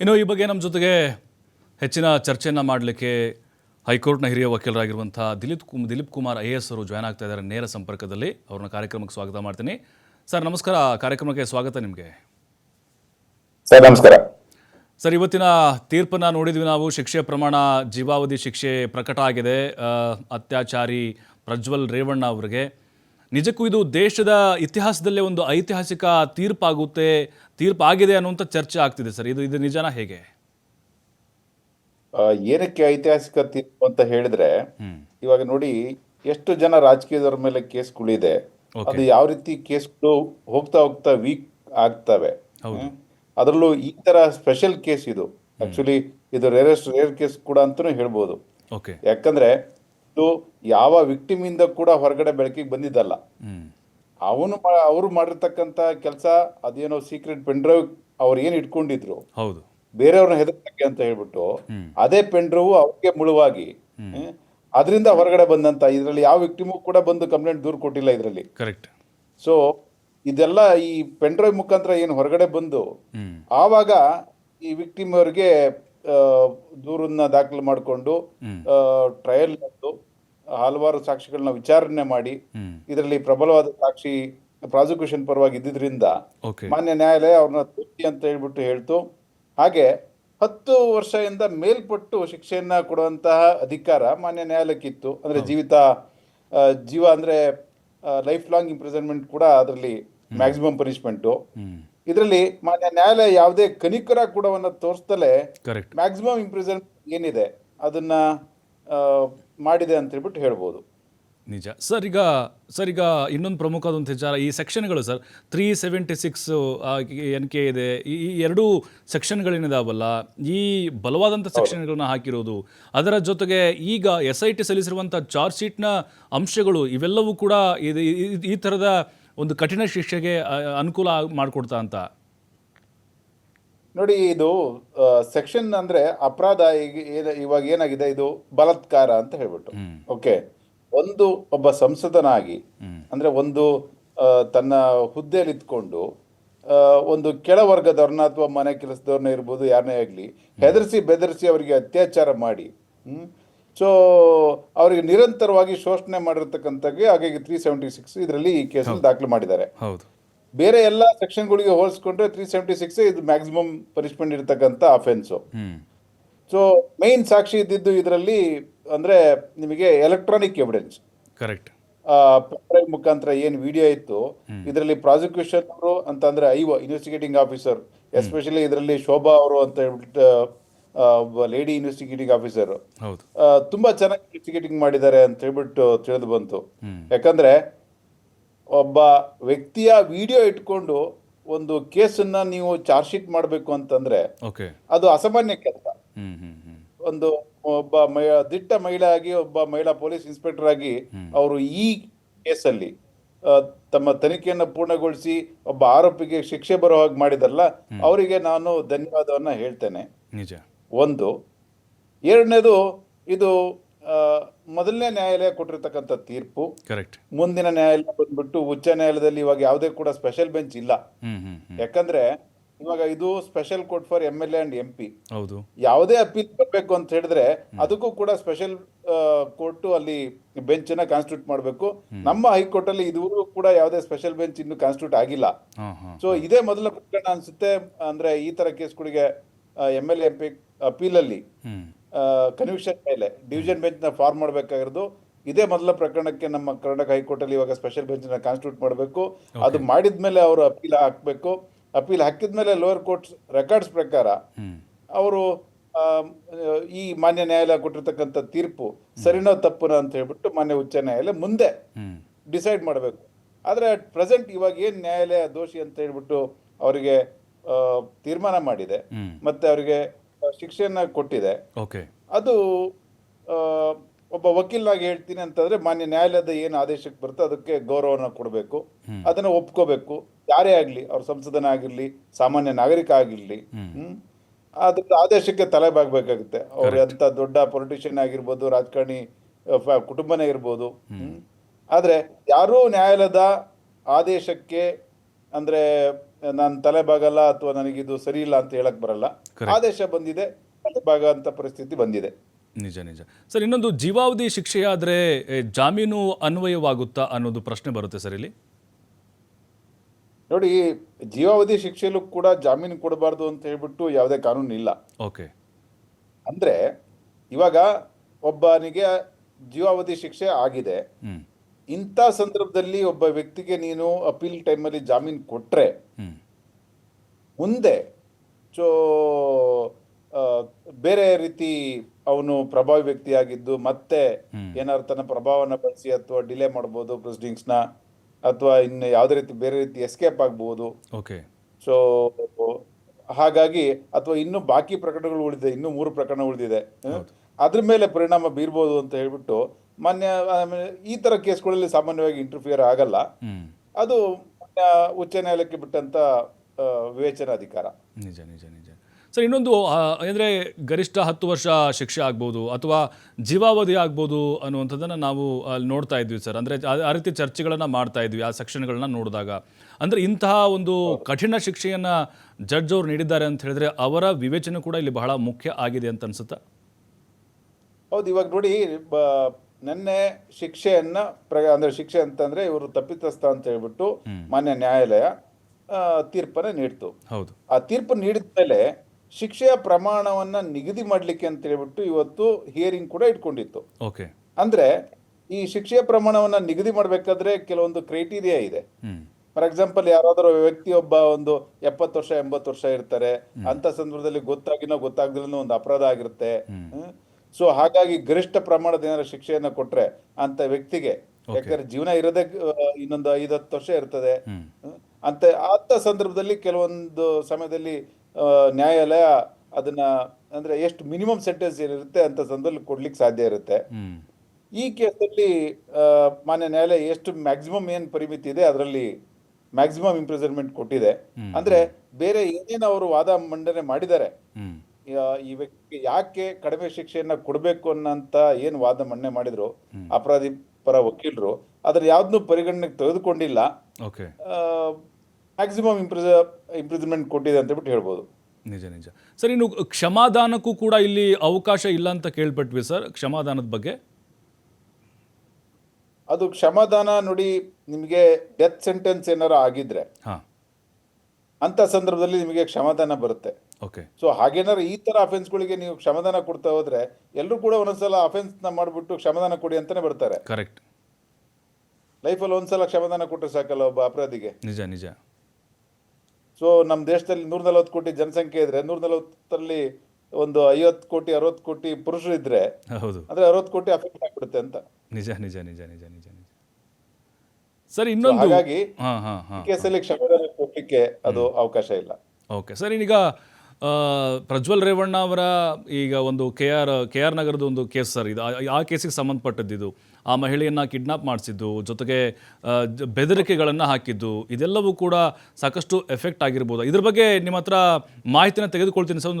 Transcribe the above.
ಇನ್ನು ಈ ಬಗ್ಗೆ ನಮ್ಮ ಜೊತೆಗೆ ಹೆಚ್ಚಿನ ಚರ್ಚೆಯನ್ನು ಮಾಡಲಿಕ್ಕೆ ಹೈಕೋರ್ಟ್ನ ಹಿರಿಯ ವಕೀಲರಾಗಿರುವಂಥ ದಿಲೀಪ್ ಕುಮ್ ದಿಲೀಪ್ ಕುಮಾರ್ ಐ ಎಸ್ ಅವರು ಜಾಯ್ನ್ ಆಗ್ತಾ ಇದ್ದಾರೆ ನೇರ ಸಂಪರ್ಕದಲ್ಲಿ. ಅವ್ರನ್ನ ಕಾರ್ಯಕ್ರಮಕ್ಕೆ ಸ್ವಾಗತ ಮಾಡ್ತೀನಿ. ಸರ್ ನಮಸ್ಕಾರ. ಕಾರ್ಯಕ್ರಮಕ್ಕೆ ಸ್ವಾಗತ ನಿಮಗೆ. ಸರ್ ನಮಸ್ಕಾರ. ಸರ್ ಇವತ್ತಿನ ತೀರ್ಪನ್ನು ನೋಡಿದ್ವಿ ನಾವು. ಶಿಕ್ಷೆ ಪ್ರಮಾಣ ಜೀವಾವಧಿ ಶಿಕ್ಷೆ ಪ್ರಕಟ ಆಗಿದೆ. ಅತ್ಯಾಚಾರಿ ಪ್ರಜ್ವಲ್ ರೇವಣ್ಣ ಅವರಿಗೆ. ನಿಜಕ್ಕೂ ಇದು ದೇಶದ ಇತಿಹಾಸದಲ್ಲೇ ಒಂದು ಐತಿಹಾಸಿಕ ತೀರ್ಪಾಗುತ್ತೆ ತೀರ್ಪಾಗಿದೆ ಅನ್ನುವಂಥ ಚರ್ಚೆ ಆಗ್ತಿದೆ ಸರ್. ಇದು ಇದು ನಿಜಾನ ಹೇಗೆ? ಏನಕ್ಕೆ ಐತಿಹಾಸಿಕ ತೀರ್ಪು ಅಂತ ಹೇಳಿದ್ರೆ ಇವಾಗ ನೋಡಿ ಎಷ್ಟು ಜನ ರಾಜಕೀಯದವರ ಮೇಲೆ ಕೇಸ್ಗಳಿದೆ ಅದು ಯಾವ ರೀತಿ ಕೇಸ್ಗಳು ಹೋಗ್ತಾ ಹೋಗ್ತಾ ವೀಕ್ ಆಗ್ತವೆ. ಅದರಲ್ಲೂ ಈ ತರ ಸ್ಪೆಷಲ್ ಕೇಸ್ ಇದು. ಆಕ್ಚುಲಿ ಇದು ರೇರೆಸ್ಟ್ ರೇರ್ ಕೇಸ್ ಕೂಡ ಅಂತಾನೂ ಹೇಳ್ಬೋದು. ಯಾಕಂದ್ರೆ ಇದು ಯಾವ ವಿಕ್ಟಿಮ್ ಇಂದ ಕೂಡ ಹೊರಗಡೆ ಬೆಳಕಿಗೆ ಬಂದಿದ್ದಲ್ಲ. ಅವನು ಅವರು ಮಾಡಿರ್ತಕ್ಕಂತ ಕೆಲಸ ಅದೇನೋ ಸೀಕ್ರೆಟ್ ಪೆಂಡ್ರೈವ್ ಅವ್ರು ಏನು ಇಟ್ಕೊಂಡಿದ್ರು. ಹೌದು. ಬೇರೆಯವ್ರನ್ನ ಹೆದರ್ತಕ್ಕೆ ಅಂತ ಹೇಳ್ಬಿಟ್ಟು. ಅದೇ ಪೆಂಡ್ರವು ಅವ್ರಿಗೆ ಮುಳುವಾಗಿ ಅದರಿಂದ ಹೊರಗಡೆ ಬಂದಂತ ಇದ್ರಲ್ಲಿ ಯಾವ ವಿಕ್ಟಿಮು ಕೂಡ ಬಂದು ಕಂಪ್ಲೇಂಟ್ ದೂರು ಕೊಟ್ಟಿಲ್ಲ ಇದರಲ್ಲಿ. ಕರೆಕ್ಟ್ ಸೊ ಇದೆಲ್ಲ ಈ ಪೆಂಡ್ರೈವ್ ಮುಖಾಂತರ ಏನು ಹೊರಗಡೆ ಬಂದು ಆವಾಗ ಈ ವಿಕ್ಟಿಮ್ ಅವರಿಗೆ ದೂರನ್ನ ದಾಖಲು ಮಾಡಿಕೊಂಡು. ಟ್ರಯಲ್ ಹಲವಾರು ಸಾಕ್ಷಿಗಳನ್ನ ವಿಚಾರಣೆ ಮಾಡಿ ಇದರಲ್ಲಿ ಪ್ರಬಲವಾದ ಸಾಕ್ಷಿ ಪ್ರಾಸಿಕ್ಯೂಷನ್ ಪರವಾಗಿ ಇದ್ದಿದ್ರಿಂದ ಮಾನ್ಯ ನ್ಯಾಯಾಲಯ ಅವ್ರನ್ನ ತೃಪ್ತಿ ಅಂತ ಹೇಳ್ಬಿಟ್ಟು ಹೇಳ್ತು. ಹಾಗೆ ಹತ್ತು ವರ್ಷದಿಂದ ಮೇಲ್ಪಟ್ಟು ಶಿಕ್ಷೆಯನ್ನ ಕೊಡುವಂತಹ ಅಧಿಕಾರ ಮಾನ್ಯ ನ್ಯಾಯಾಲಯಕ್ಕಿತ್ತು. ಅಂದ್ರೆ ಜೀವಿತ ಜೀವ ಅಂದ್ರೆ ಲೈಫ್ ಲಾಂಗ್ ಇಂಪ್ರಿಸನ್ಮೆಂಟ್ ಕೂಡ ಅದರಲ್ಲಿ ಮ್ಯಾಕ್ಸಿಮಮ್ ಪನಿಷ್ಮೆಂಟು ಇದರಲ್ಲಿ ಮಾನ್ಯ ನ್ಯಾಯಾಲಯ ಯಾವುದೇ ಕನಿಕರ ಕೂಡ ತೋರಿಸ್ತಲೇ ಮ್ಯಾಕ್ಸಿಮಮ್ ಇಂಪ್ರಿಸನ್ಮೆಂಟ್ ಏನಿದೆ ಅದನ್ನ ಮಾಡಿದೆ ಅಂತ ಹೇಳ್ಬಿಟ್ಟು ಹೇಳ್ಬೋದು. ನಿಜ. ಸರ್ ಈಗ ಸರ್ ಈಗ ಇನ್ನೊಂದು ಪ್ರಮುಖವಾದಂಥ ವಿಚಾರ ಈ ಸೆಕ್ಷನ್ಗಳು sir three seventy six N K ಇದೆ ಈ ಈ ಎರಡೂ ಸೆಕ್ಷನ್ಗಳೇನಿದಾವಲ್ಲ ಈ ಬಲವಾದಂಥ ಸೆಕ್ಷನ್ಗಳನ್ನ ಹಾಕಿರೋದು ಅದರ ಜೊತೆಗೆ ಈಗ ಎಸ್ ಐ ಟಿ ಸಲ್ಲಿಸಿರುವಂಥ ಚಾರ್ಜ್ ಶೀಟ್ನ ಅಂಶಗಳು ಇವೆಲ್ಲವೂ ಕೂಡ ಇದು ಈ- ಥರದ ಒಂದು ಕಠಿಣ ಶಿಕ್ಷೆಗೆ ಅನುಕೂಲ ಮಾಡಿಕೊಡ್ತಾ ಅಂತ. ನೋಡಿ ಇದು ಸೆಕ್ಷನ್ ಅಂದ್ರೆ ಅಪರಾಧ ಈಗ ಇವಾಗ ಏನಾಗಿದೆ? ಇದು ಬಲಾತ್ಕಾರ ಅಂತ ಹೇಳ್ಬಿಟ್ಟು. ಓಕೆ ಒಂದು ಒಬ್ಬ ಸಂಸದನಾಗಿ ಅಂದ್ರೆ ಒಂದು ತನ್ನ ಹುದ್ದೆಯಲ್ಲಿ ಇದ್ಕೊಂಡು ಒಂದು ಕೆಳವರ್ಗದವ್ರನ್ನ ಅಥವಾ ಮನೆ ಕೆಲಸದವ್ರನ್ನ ಇರ್ಬೋದು ಯಾರನ್ನೇ ಆಗಲಿ ಹೆದರಿಸಿ ಬೆದರಿಸಿ ಅವರಿಗೆ ಅತ್ಯಾಚಾರ ಮಾಡಿ ಹ್ಮ್. ಸೊ ಅವರಿಗೆ ನಿರಂತರವಾಗಿ ಶೋಷಣೆ ಮಾಡಿರ್ತಕ್ಕಂಥ ಹಾಗಾಗಿ ತ್ರೀ ಸೆವೆಂಟಿ ಸಿಕ್ಸ್ ಇದರಲ್ಲಿ ಈ ಕೇಸಲ್ಲಿ ದಾಖಲು ಮಾಡಿದ್ದಾರೆ. ಹೌದು. ಬೇರೆ ಎಲ್ಲ ಸೆಕ್ಷನ್ಗಳಿಗೆ ಹೋಲಿಸ್ಕೊಂಡ್ರೆ ತ್ರೀ ಸೆವೆಂಟಿ ಸಿಕ್ಸ್ ಇದು ಮ್ಯಾಕ್ಸಿಮಮ್ ಪನಿಷ್ಮೆಂಟ್ ಇರತಕ್ಕಂಥ ಅಫೆನ್ಸು ಸೊ ಮೇನ್ ಸಾಕ್ಷಿ ಇದ್ದಿದ್ದು ಇದರಲ್ಲಿ ಅಂದ್ರೆ ನಿಮಗೆ ಎಲೆಕ್ಟ್ರಾನಿಕ್ ಎವಿಡೆನ್ಸ್ ಕರೆಕ್ಟ್ ಮುಖಾಂತರ ಏನು ವಿಡಿಯೋ ಇತ್ತು ಇದರಲ್ಲಿ ಪ್ರಾಸಿಕ್ಯೂಷನ್ ಅವರು ಅಂತ ಅಂದ್ರೆ ಐವ ಇನ್ವೆಸ್ಟಿಗೇಟಿಂಗ್ ಆಫೀಸರ್ ಎಸ್ಪೆಷಲಿ ಇದರಲ್ಲಿ ಶೋಭಾ ಅವರು ಅಂತ ಹೇಳ್ಬಿಟ್ಟು ಲೇಡಿ ಇನ್ವೆಸ್ಟಿಗೇಟಿಂಗ್ ಆಫೀಸರ್ ತುಂಬಾ ಚೆನ್ನಾಗಿ ಇನ್ವೆಸ್ಟಿಗೇಟಿಂಗ್ ಮಾಡಿದ್ದಾರೆ ಅಂತ ಹೇಳ್ಬಿಟ್ಟು ತಿಳಿದು ಬಂತು. ಯಾಕಂದ್ರೆ ಒಬ್ಬ ವ್ಯಕ್ತಿಯ ವಿಡಿಯೋ ಇಟ್ಕೊಂಡು ಒಂದು ಕೇಸನ್ನ ನೀವು ಚಾರ್ಜ್ ಶೀಟ್ ಮಾಡಬೇಕು ಅಂತಂದ್ರೆ ಅದು ಅಸಾಮಾನ್ಯ ಕೆಲಸ. ಒಂದು ಒಬ್ಬ ಮಹಿಳಾ ದಿಟ್ಟ ಮಹಿಳಾ ಆಗಿ ಒಬ್ಬ ಮಹಿಳಾ ಪೊಲೀಸ್ ಇನ್ಸ್ಪೆಕ್ಟರ್ ಆಗಿ ಅವರು ಈ ಕೇಸಲ್ಲಿ ತಮ್ಮ ತನಿಖೆಯನ್ನು ಪೂರ್ಣಗೊಳಿಸಿ ಒಬ್ಬ ಆರೋಪಿಗೆ ಶಿಕ್ಷೆ ಬರೋ ಹಾಗೆ ಮಾಡಿದಾರಲ್ಲ ಅವರಿಗೆ ನಾನು ಧನ್ಯವಾದವನ್ನ ಹೇಳ್ತೇನೆ. ನಿಜ. ಒಂದು ಎರಡನೇದು ಇದು ಮೊದಲನೇ ನ್ಯಾಯಾಲಯ ಕೊಟ್ಟಿರ್ತಕ್ಕಂಥ ತೀರ್ಪು. ಕರೆಕ್ಟ್ ಮುಂದಿನ ನ್ಯಾಯಾಲಯ ಬಂದ್ಬಿಟ್ಟು ಉಚ್ಚ ನ್ಯಾಯಾಲಯದಲ್ಲಿ ಇವಾಗ ಯಾವುದೇ ಕೂಡ ಸ್ಪೆಷಲ್ ಬೆಂಚ್ ಇಲ್ಲ. ಯಾಕಂದ್ರೆ ಇವಾಗ ಇದು special court for M L A and M P ಹೌದು. ಯಾವುದೇ ಅಪೀಲ್ ಬರಬೇಕು ಅಂತ ಹೇಳಿದ್ರೆ ಅದಕ್ಕೂ ಕೂಡ ಸ್ಪೆಷಲ್ ಕೋರ್ಟ್ ಅಲ್ಲಿ ಬೆಂಚ್ ಅನ್ನ ಕಾನ್ಸ್ಟಿಟ್ಯೂಟ್ ಮಾಡಬೇಕು. ನಮ್ಮ ಹೈಕೋರ್ಟ್ ಅಲ್ಲಿ ಇದು ಕೂಡ ಯಾವುದೇ ಸ್ಪೆಷಲ್ ಬೆಂಚ್ ಇನ್ನು ಕಾನ್ಸ್ಟಿಟ್ಯೂಟ್ ಆಗಿಲ್ಲ. ಸೊ ಇದೇ ಮೊದಲ ಪ್ರಕರಣ ಅನ್ಸುತ್ತೆ. ಅಂದ್ರೆ ಈ ತರ ಕೇಸ್ಗಳಿಗೆ M L M P appeal ಅಲ್ಲಿ. ಕನ್ವಿಕ್ಷನ್ ಮೇಲೆ ಡಿವಿಷನ್ ಬೆಂಚ್ನ ಫಾರ್ಮ್ ಮಾಡಬೇಕಾಗಿರೋದು. ಇದೇ ಮೊದಲ ಪ್ರಕರಣಕ್ಕೆ ನಮ್ಮ ಕರ್ನಾಟಕ ಹೈಕೋರ್ಟಲ್ಲಿ ಇವಾಗ ಸ್ಪೆಷಲ್ ಬೆಂಚ್ನ ಕಾನ್ಸ್ಟಿಟ್ಯೂಟ್ ಮಾಡಬೇಕು ಅದು ಮಾಡಿದ್ಮೇಲೆ ಅವರು ಅಪೀಲ್ ಹಾಕಬೇಕು. ಅಪೀಲ್ ಹಾಕಿದ್ಮೇಲೆ ಲೋಯರ್ ಕೋರ್ಟ್ ರೆಕಾರ್ಡ್ಸ್ ಪ್ರಕಾರ ಅವರು ಈ ಮಾನ್ಯ ನ್ಯಾಯಾಲಯ ಕೊಟ್ಟಿರ್ತಕ್ಕಂಥ ತೀರ್ಪು ಸರಿನೋ ತಪ್ಪುನ ಅಂತ ಹೇಳ್ಬಿಟ್ಟು ಮಾನ್ಯ ಉಚ್ಚ ನ್ಯಾಯಾಲಯ ಮುಂದೆ ಡಿಸೈಡ್ ಮಾಡಬೇಕು. ಆದರೆ ಅಟ್ ಪ್ರೆಸೆಂಟ್ ಇವಾಗ ಏನು ನ್ಯಾಯಾಲಯ ದೋಷಿ ಅಂತ ಹೇಳ್ಬಿಟ್ಟು ಅವರಿಗೆ ತೀರ್ಮಾನ ಮಾಡಿದೆ. ಮತ್ತೆ ಅವರಿಗೆ ಶಿಕ್ಷೆಯನ್ನ ಕೊಟ್ಟಿದೆ. ಓಕೆ. ಅದು ಒಬ್ಬ ವಕೀಲನಾಗಿ ಹೇಳ್ತೀನಿ ಅಂತಂದ್ರೆ ಮಾನ್ಯ ನ್ಯಾಯಾಲಯದ ಏನು ಆದೇಶಕ್ಕೆ ಬರುತ್ತೆ ಅದಕ್ಕೆ ಗೌರವನ ಕೊಡಬೇಕು. ಅದನ್ನ ಒಪ್ಕೋಬೇಕು. ಯಾರೇ ಆಗ್ಲಿ ಅವ್ರ ಸಂಸದನ ಆಗಿರ್ಲಿ ಸಾಮಾನ್ಯ ನಾಗರಿಕ ಆಗಿರ್ಲಿ ಹ್ಮ್. ಅದ್ರ ಆದೇಶಕ್ಕೆ ತಲೆ ಬಾಗ್ಬೇಕಾಗುತ್ತೆ. ಅವ್ರು ಎಂತ ದೊಡ್ಡ ಪೊಲಿಟಿಷಿಯನ್ ಆಗಿರ್ಬೋದು ರಾಜಕಾರಣಿ ಕುಟುಂಬನೇ ಇರ್ಬೋದು ಹ್ಮ್. ಆದ್ರೆ ಯಾರೂ ನ್ಯಾಯಾಲಯದ ಆದೇಶಕ್ಕೆ ಅಂದ್ರೆ ನಾನು ತಲೆಬಾಗಲ್ಲ ಅಥವಾ ನನಗಿದು ಸರಿ ಇಲ್ಲ ಅಂತ ಹೇಳಕ್ ಬರಲ್ಲ. ಆದೇಶ ಬಂದಿದೆ ತಲೆಬಾಗ ಅಂತ ಪರಿಸ್ಥಿತಿ ಬಂದಿದೆ. ನಿಜ ನಿಜ. ಸರ್ ಇನ್ನೊಂದು ಜೀವಾವಧಿ ಶಿಕ್ಷೆಯಾದರೆ ಜಾಮೀನು ಅನ್ವಯವಾಗುತ್ತಾ ಅನ್ನೋದು ಪ್ರಶ್ನೆ ಬರುತ್ತೆ ಸರ್ ಇಲ್ಲಿ? ನೋಡಿ ಜೀವಾವಧಿ ಶಿಕ್ಷೆಯಲ್ಲೂ ಕೂಡ ಜಾಮೀನು ಕೊಡಬಾರ್ದು ಅಂತ ಹೇಳ್ಬಿಟ್ಟು ಯಾವುದೇ ಕಾನೂನು ಇಲ್ಲ. ಓಕೆ. ಅಂದ್ರೆ ಇವಾಗ ಒಬ್ಬನಿಗೆ ಜೀವಾವಧಿ ಶಿಕ್ಷೆ ಆಗಿದೆ. ಇಂಥ ಸಂದರ್ಭದಲ್ಲಿ ಒಬ್ಬ ವ್ಯಕ್ತಿಗೆ ನೀನು ಅಪೀಲ್ ಟೈಮಲ್ಲಿ ಜಾಮೀನು ಕೊಟ್ರೆ ಮುಂದೆ ಸೊ ಬೇರೆ ರೀತಿ ಅವನು ಪ್ರಭಾವಿ ವ್ಯಕ್ತಿಯಾಗಿದ್ದು ಮತ್ತೆ ಏನಾದ್ರು ತನ್ನ ಪ್ರಭಾವನ ಬಳಸಿ ಅಥವಾ ಡಿಲೇ ಮಾಡ್ಬೋದು ಪ್ರೊಸೀಡಿಂಗ್ಸ್ನ ಅಥವಾ ಇನ್ನು ಯಾವುದೇ ರೀತಿ ಬೇರೆ ರೀತಿ ಎಸ್ಕೇಪ್ ಆಗ್ಬೋದು. ಓಕೆ. ಸೊ ಹಾಗಾಗಿ ಅಥವಾ ಇನ್ನು ಬಾಕಿ ಪ್ರಕರಣಗಳು ಉಳಿದಿದೆ ಇನ್ನು ಮೂರು ಪ್ರಕರಣ ಉಳಿದಿದೆ ಅದ್ರ ಮೇಲೆ ಪರಿಣಾಮ ಬೀರ್ಬೋದು ಅಂತ ಹೇಳ್ಬಿಟ್ಟು ಮಾನ್ಯ ಈ ತರ ಕೇಸ್ಗಳಲ್ಲಿ ಸಾಮಾನ್ಯವಾಗಿ ಇಂಟರ್ಫಿಯರ್ ಆಗಲ್ಲ. ಅದು ಉಚ್ಚ ನ್ಯಾಯಾಲಯಕ್ಕೆ ಬಿಟ್ಟಂತ ವಿವೇಚನಾ ಅಧಿಕಾರ. ನಿಜ ನಿಜ ನಿಜ. ಸರ್ ಇನ್ನೊಂದು ಅಂದರೆ ಗರಿಷ್ಠ ಹತ್ತು ವರ್ಷ ಶಿಕ್ಷೆ ಆಗ್ಬೋದು ಅಥವಾ ಜೀವಾವಧಿ ಆಗ್ಬೋದು ಅನ್ನುವಂಥದ್ದನ್ನು ನಾವು ಅಲ್ಲಿ ನೋಡ್ತಾ ಇದ್ವಿ ಸರ್. ಅಂದರೆ ಆ ರೀತಿ ಚರ್ಚೆಗಳನ್ನು ಮಾಡ್ತಾ ಇದ್ವಿ ಆ ಸೆಕ್ಷನ್ಗಳನ್ನ ನೋಡಿದಾಗ. ಅಂದರೆ ಇಂತಹ ಒಂದು ಕಠಿಣ ಶಿಕ್ಷೆಯನ್ನು ಜಡ್ಜ್ ಅವರು ನೀಡಿದ್ದಾರೆ ಅಂತ ಹೇಳಿದ್ರೆ ಅವರ ವಿವೇಚನೆ ಕೂಡ ಇಲ್ಲಿ ಬಹಳ ಮುಖ್ಯ ಆಗಿದೆ ಅಂತ ಅನ್ಸುತ್ತಾ? ಹೌದು ಇವಾಗ ನೋಡಿ ನೆನ್ನೆ ಶಿಕ್ಷೆಯನ್ನ ಪ್ರ ಅಂದ್ರೆ ಶಿಕ್ಷೆ ಅಂತಂದ್ರೆ ಇವರು ತಪ್ಪಿತಸ್ಥ ಅಂತ ಹೇಳ್ಬಿಟ್ಟು ಮಾನ್ಯ ನ್ಯಾಯಾಲಯ ಆ, ತೀರ್ಪನ್ನ ನೀಡ್ತು. ಹೌದು. ಆ ತೀರ್ಪು ನೀಡಿದ ಮೇಲೆ ಶಿಕ್ಷೆಯ ಪ್ರಮಾಣವನ್ನ ನಿಗದಿ ಮಾಡ್ಲಿಕ್ಕೆ ಅಂತ ಹೇಳ್ಬಿಟ್ಟು ಇವತ್ತು ಹಿಯರಿಂಗ್ ಕೂಡ ಇಟ್ಕೊಂಡಿತ್ತು. ಓಕೆ. ಅಂದ್ರೆ ಈ ಶಿಕ್ಷೆಯ ಪ್ರಮಾಣವನ್ನ ನಿಗದಿ ಮಾಡ್ಬೇಕಾದ್ರೆ ಕೆಲವೊಂದು ಕ್ರೈಟೀರಿಯಾ ಇದೆ. ಫಾರ್ ಎಕ್ಸಾಂಪಲ್ ಯಾರಾದರೂ ವ್ಯಕ್ತಿಯೊಬ್ಬ ಒಂದು ಎಪ್ಪತ್ತು ವರ್ಷ ಎಂಬತ್ತು ವರ್ಷ ಇರ್ತಾರೆ. ಅಂತ ಸಂದರ್ಭದಲ್ಲಿ ಗೊತ್ತಾಗಿನೋ ಗೊತ್ತಾಗ್ದಿಲ್ಲೋ ಒಂದು ಅಪರಾಧ ಆಗಿರುತ್ತೆ. ಸೊ ಹಾಗಾಗಿ ಗರಿಷ್ಠ ಪ್ರಮಾಣದ ಏನಾದ್ರು ಶಿಕ್ಷೆಯನ್ನ ಕೊಟ್ರೆ ಅಂತ ವ್ಯಕ್ತಿಗೆ ಯಾಕಂದ್ರೆ ಜೀವನ ಇರದೆ ಇನ್ನೊಂದು ಐದು ಹತ್ತು ವರ್ಷ ಇರ್ತದೆ. ಅಂತ ಅಂತ ಸಂದರ್ಭದಲ್ಲಿ ಕೆಲವೊಂದು ಸಮಯದಲ್ಲಿ ನ್ಯಾಯಾಲಯ ಅದನ್ನ ಅಂದ್ರೆ ಎಷ್ಟು ಮಿನಿಮಮ್ ಸೆಂಟೆನ್ಸ್ ಏನಿರುತ್ತೆ ಅಂತ ಸಂದರ್ಭದಲ್ಲಿ ಕೊಡ್ಲಿಕ್ಕೆ ಸಾಧ್ಯ ಇರುತ್ತೆ. ಈ ಕೇಸಲ್ಲಿ ಮಾನ್ಯ ನ್ಯಾಯಾಲಯ ಎಷ್ಟು ಮ್ಯಾಕ್ಸಿಮಮ್ ಏನ್ ಪರಿಮಿತಿ ಇದೆ ಅದರಲ್ಲಿ ಮ್ಯಾಕ್ಸಿಮಮ್ ಇಂಪ್ರಿಸನ್ಮೆಂಟ್ ಕೊಟ್ಟಿದೆ. ಅಂದ್ರೆ ಬೇರೆ ಏನೇನು ಅವರು ವಾದ ಮಂಡನೆ ಮಾಡಿದ್ದಾರೆ. ಈ ವ್ಯಕ್ತಿ ಯಾಕೆ ಕಡಿಮೆ ಶಿಕ್ಷೆಯನ್ನ ಕೊಡಬೇಕು ಅನ್ನಂತ ಏನು ವಾದ ಮಂಡನೆ ಮಾಡಿದ್ರು ಅಪರಾಧಿ ಪರ ವಕೀಲರು ಅದ್ರ ಯಾವ್ದನ್ನು ಪರಿಗಣನೆಗೆ ತೆಗೆದುಕೊಂಡಿಲ್ಲ. ಓಕೆ. ಮ್ಯಾಕ್ಸಿಮಮ್ ಇಂಪ್ರಿಸ ಇಂಪ್ರಿಸನ್ಮೆಂಟ್ ಕೊಟ್ಟಿದೆ ಅಂತ ಬಿಟ್ಟು ಹೇಳ್ಬೋದು. ನಿಜ ನಿಜ. ಸರ್ ಇನ್ನು ಕ್ಷಮಾದಾನಕ್ಕೂ ಕೂಡ ಇಲ್ಲಿ ಅವಕಾಶ ಇಲ್ಲ ಅಂತ ಕೇಳ್ಪಟ್ವಿ ಸರ್ ಕ್ಷಮಾದಾನದ ಬಗ್ಗೆ? ಅದು ಕ್ಷಮಾದಾನ ನೋಡಿ ನಿಮಗೆ ಡೆತ್ ಸೆಂಟೆನ್ಸ್ ಏನಾರ ಆಗಿದ್ರೆ ಅಂತ ಸಂದರ್ಭದಲ್ಲಿ ನಿಮಗೆ ಕ್ಷಮಾದಾನ ಬರುತ್ತೆ. ಓಕೆ ಸೊ ಹಾಗೇನಾದ್ರು ಈ ತರ ಅಫೆನ್ಸ್ಗಳಿಗೆ ನೀವು ಕ್ಷಮಾದಾನ ಕೊಡ್ತಾ ಹೋದ್ರೆ ಎಲ್ಲರೂ ಕೂಡ ಒಂದೊಂದ್ಸಲ ಅಫೆನ್ಸ್ನ ಮಾಡ್ಬಿಟ್ಟು ಕ್ಷಮಾದಾನ ಕೊಡಿ ಅಂತಾನೆ ಬರ್ತಾರೆ. ಕರೆಕ್ಟ್ ಲೈಫಲ್ಲಿ ಒಂದ್ಸಲ ಕ್ಷಮಾದಾನ ಕೊಟ್ಟರೆ ಸಾಕಲ್ಲ ಒಬ್ಬ ಅಪರಾಧಿಗೆ? ನಿಜ ನಿಜ. ಸೊ ನಮ್ಮ ದೇಶದಲ್ಲಿ ನೂರ ನಲವತ್ತು ಕೋಟಿ ಜನಸಂಖ್ಯೆ ಇದ್ರೆ ನೂರ ನಲವತ್ತರಲ್ಲಿ ಒಂದು ಐವತ್ತು ಕೋಟಿ ಅರವತ್ತು ಕೋಟಿ ಪುರುಷರು ಇದ್ರೆ ಹೌದು. ಅಂದ್ರೆ ಅರವತ್ತು ಕೋಟಿ ಅಫೆಕ್ಟ್ ಆಗ್ಬಿಡುತ್ತೆ ಅಂತ. ನಿಜ ನಿಜ ನಿಜ ನಿಜ ನಿಜ ನಿಜ. ಸರ್ ಇನ್ನೊಂದು ಹಾಗಾಗಿ ಹಾ ಹಾ ಹಾ. ಕೇಸಲ್ಲಿ ಕ್ಷಮಾದಾನ ಕೊಡ್ಲಿಕ್ಕೆ ಅದು ಅವಕಾಶ ಇಲ್ಲ. ಓಕೆ ಸರ್ ಈಗ ಪ್ರಜ್ವಲ್ ರೇವಣ್ಣ ಅವರ ಈಗ ಒಂದು ಕೆ ಆರ್ ಕೆ ಆರ್ ನಗರದ ಒಂದು ಕೇಸ್ ಸರ್ ಇದು ಆ- ಕೇಸಿಗೆ ಸಂಬಂಧಪಟ್ಟದ್ದು ಇದು ಆ ಮಹಿಳೆಯನ್ನು ಕಿಡ್ನಾಪ್ ಮಾಡಿಸಿದ್ದು ಜೊತೆಗೆ ಬೆದರಿಕೆಗಳನ್ನು ಹಾಕಿದ್ದು ಇದೆಲ್ಲವೂ ಕೂಡ ಸಾಕಷ್ಟು ಎಫೆಕ್ಟ್ ಆಗಿರ್ಬೋದು? ಇದ್ರ ಬಗ್ಗೆ ನಿಮ್ಮ ಹತ್ರ ಮಾಹಿತಿನ ತೆಗೆದುಕೊಳ್ತೀನಿ ಸರ್